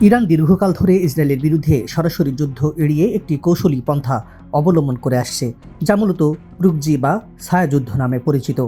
Iran দীর্ঘকাল ধরে ইসরায়েলের বিরুদ্ধে সরাসরি যুদ্ধ এড়িয়ে একটি কৌশলী পন্থা অবলম্বন করে আসছে, যা মূলত রুকজি বা ছায়াযুদ্ধ নামে পরিচিত।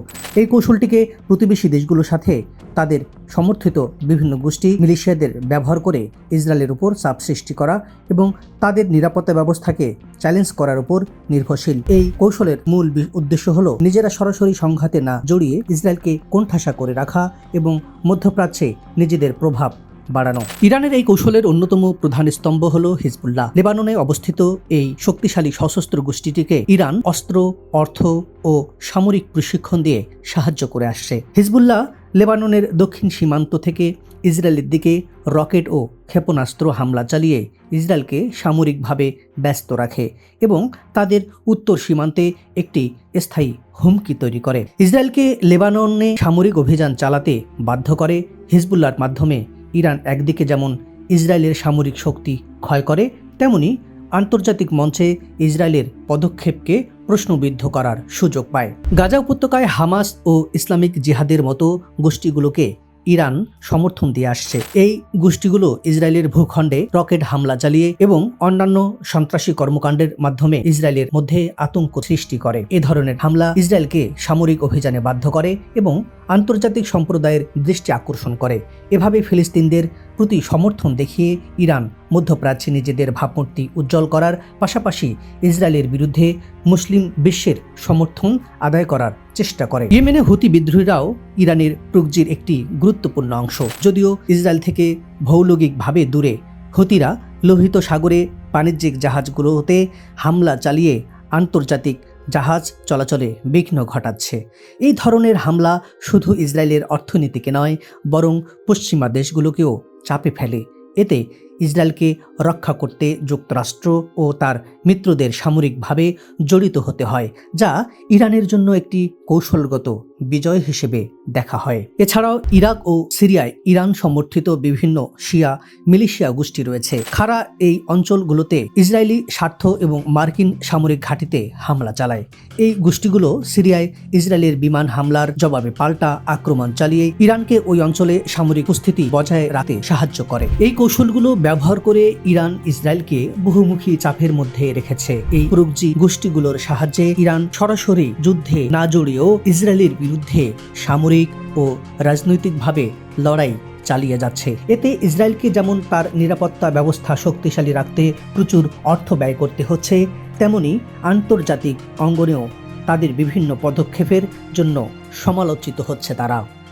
এই কৌশলটিকে প্রতিবেশী দেশগুলোর সাথে তাদের সমর্থিত বিভিন্ন গোষ্ঠী মিলিশিয়াদের ব্যবহার করে ইসরায়েলের উপর চাপ সৃষ্টি করা এবং তাদের নিরাপত্তা ব্যবস্থাকে চ্যালেঞ্জ করার উপর নির্ভরশীল। এই কৌশলের মূল উদ্দেশ্য হল নিজেরা সরাসরি সংঘাতে না জড়িয়ে ইসরায়েলকে কোণঠাসা করে রাখা এবং মধ্যপ্রাচ্যে নিজেদের প্রভাব বাড়ানো। ইরানের এই কৌশলের অন্যতম প্রধান স্তম্ভ হল হিজবুল্লাহ। লেবাননে অবস্থিত এই শক্তিশালী সশস্ত্র গোষ্ঠীটিকে ইরান অস্ত্র, অর্থ ও সামরিক প্রশিক্ষণ দিয়ে সাহায্য করে আসছে। হিজবুল্লাহ লেবাননের দক্ষিণ সীমান্ত থেকে ইসরায়েলের দিকে রকেট ও ক্ষেপণাস্ত্র হামলা চালিয়ে ইসরায়েলকে সামরিকভাবে ব্যস্ত রাখে এবং তাদের উত্তর সীমান্তে একটি স্থায়ী হুমকি তৈরি করে। ইসরায়েলকে লেবাননে সামরিক অভিযান চালাতে বাধ্য করে হিজবুল্লাহর মাধ্যমে ইরান একদিকে যেমন ইসরায়েলের সামরিক শক্তি ক্ষয় করে, তেমনি আন্তর্জাতিক মঞ্চে ইসরায়েলের পদক্ষেপকে প্রশ্নবিদ্ধ করার সুযোগ পায়। গাজা উপত্যকায় হামাস ও ইসলামিক জিহাদের মতো গোষ্ঠীগুলোকে ইরান সমর্থন দিয়ে আসছে। এই গোষ্ঠীগুলো ইসরায়েলের ভূখণ্ডে রকেট হামলা চালিয়ে এবং অন্যান্য সন্ত্রাসী কর্মকাণ্ডের মাধ্যমে ইসরায়েলের মধ্যে আতঙ্ক সৃষ্টি করে। এ ধরনের হামলা ইসরায়েলকে সামরিক অভিযানে বাধ্য করে এবং আন্তর্জাতিক সম্প্রদায়ের দৃষ্টি আকর্ষণ করে। এভাবে ফিলিস্তিনদের প্রতি সমর্থন দেখিয়ে ইরান মধ্যপ্রাচ্যে নিজেদের ভাবমূর্তি উজ্জ্বল করার পাশাপাশি ইসরায়েলের বিরুদ্ধে মুসলিম বিশ্বের সমর্থন আদায় করার চেষ্টা করে। ইয়েমেনে হুতি বিদ্রোহীরাও ইরানের প্রুকজির একটি গুরুত্বপূর্ণ অংশ। যদিও ইসরায়েল থেকে ভৌগোলিকভাবে দূরে, হুতিরা লোহিত সাগরে বাণিজ্যিক জাহাজগুলোতে হামলা চালিয়ে আন্তর্জাতিক জাহাজ চলাচলে বিঘ্ন ঘটাচ্ছে। এই ধরনের হামলা শুধু ইসরায়েলের অর্থনীতিকে নয়, বরং পশ্চিমা দেশগুলোকেও চাপে ফেলে। এতে ইসরায়েলকে রক্ষা করতে যুক্তরাষ্ট্র ও তার মিত্রদের সামরিকভাবে জড়িত হতে হয়, যা ইরানের জন্য একটি কৌশলগত বিজয় হিসেবে দেখা হয়। এছাড়াও ইরাক ও সিরিয়ায় ইরান সমর্থিত বিভিন্ন শিয়া মিলিশিয়া গোষ্ঠী রয়েছে। খারা এই অঞ্চলগুলোতে ইসরায়েলি স্বার্থ এবং মার্কিন সামরিক ঘাঁটিতে হামলা চালায়। এই গোষ্ঠীগুলো সিরিয়ায় ইসরায়েলের বিমান হামলার জবাবে পাল্টা আক্রমণ চালিয়ে ইরানকে ওই অঞ্চলে সামরিক উপস্থিতি বজায় রাখতে সাহায্য করে। এই কৌশলগুলো ব্যবহার করে ইরান ইসরায়েলকে বহুমুখী চাপের মধ্যে রেখেছে। এই প্রুকজি গোষ্ঠীগুলোর সাহায্যে ইরান সরাসরি যুদ্ধে না জড়িয়েও ইসরায়েলের বিরুদ্ধে সামরিক ও রাজনৈতিকভাবে লড়াই চালিয়ে যাচ্ছে। এতে ইসরায়েলকে যেমন তার নিরাপত্তা ব্যবস্থা শক্তিশালী রাখতে প্রচুর অর্থ ব্যয় করতে হচ্ছে, তেমনি আন্তর্জাতিক অঙ্গনেও তাদের বিভিন্ন পদক্ষেপের জন্য সমালোচিত হচ্ছে তারা।